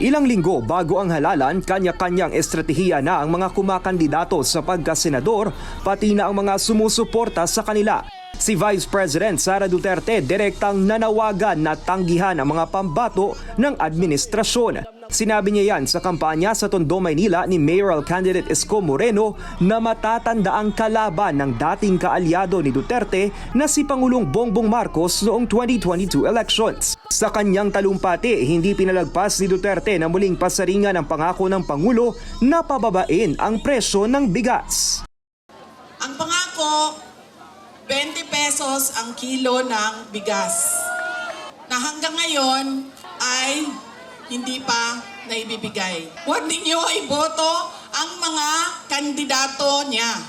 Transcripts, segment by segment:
Ilang linggo bago ang halalan, kanya-kanyang estratehiya na ang mga kumakandidato sa pagkasenador, pati na ang mga sumusuporta sa kanila. Si Vice President Sara Duterte direktang nanawagan na tanggihan ang mga pambato ng administrasyon. Sinabi niya yan sa kampanya sa Tondo, Maynila ni mayoral candidate Isko Moreno na matatanda ang kalaban ng dating kaalyado ni Duterte na si Pangulong Bongbong Marcos noong 2022 elections. Sa kanyang talumpati, hindi pinalagpas ni Duterte na muling pasaringan ang pangako ng Pangulo na pababain ang presyo ng bigas. Ang pangako, 20 pesos ang kilo ng bigas. Na hanggang ngayon ay hindi pa naibibigay. Huwag ninyo iboto ang mga kandidato niya.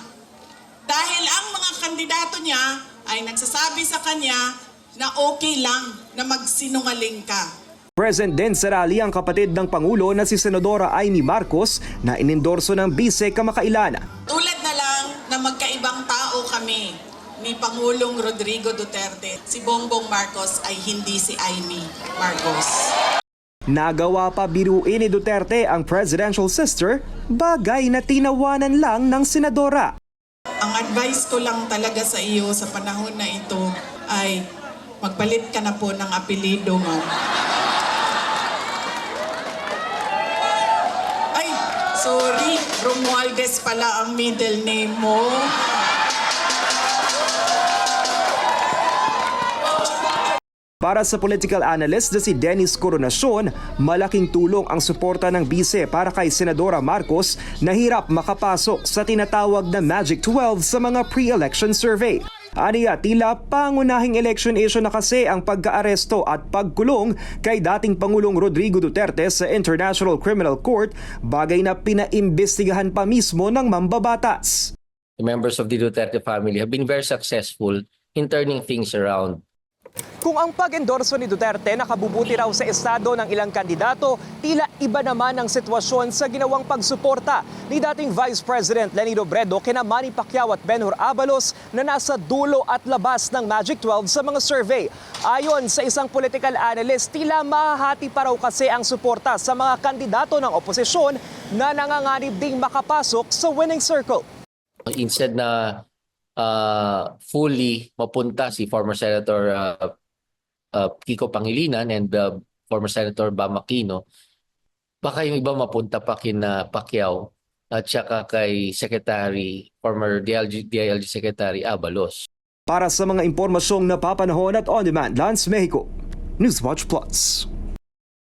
Dahil ang mga kandidato niya ay nagsasabi sa kanya na okay lang na magsinungaling ka. Present din sa rally ang kapatid ng Pangulo na si Senadora Amy Marcos na inendorso ng bise kamakailan. Tulad na lang na magkaibang tao kami ni Pangulong Rodrigo Duterte. Si Bongbong Marcos ay hindi si Amy Marcos. Nagawa pa biruin ni Duterte ang presidential sister, bagay na tinawanan lang ng senadora. Ang advice ko lang talaga sa iyo sa panahon na ito ay magpalit ka na po ng apelido mo. Ay, sorry, Romualdez pala ang middle name mo. Para sa political analyst na si Dennis Coronacion, malaking tulong ang suporta ng bise para kay Senadora Marcos na hirap makapasok sa tinatawag na Magic 12 sa mga pre-election survey. Aniya, tila pangunahing election issue na kasi ang pagkaaresto at pagkulong kay dating Pangulong Rodrigo Duterte sa International Criminal Court, bagay na pinaimbestigahan pa mismo ng mambabatas. the members of the Duterte family have been very successful in turning things around. Kung ang pag-endorso ni Duterte nakabubuti raw sa estado ng ilang kandidato, tila iba naman ang sitwasyon sa ginawang pagsuporta ni dating Vice President Lenny Robredo kina Manny Pacquiao at Benhur Abalos na nasa dulo at labas ng Magic 12 sa mga survey. Ayon sa isang political analyst, tila mahahati pa raw kasi ang suporta sa mga kandidato ng oposisyon na nanganganib ding makapasok sa winning circle. Instead na uh, fully mapunta si former Senator uh, uh, Kiko Pangilinan and uh, former Senator Bam Aquino, baka yung iba mapunta pa kina Pacquiao at saka kay Secretary, former DILG, DILG Secretary Abalos. Para sa mga impormasyong napapanahon at on-demand, Lance Mexico, Newswatch Plus.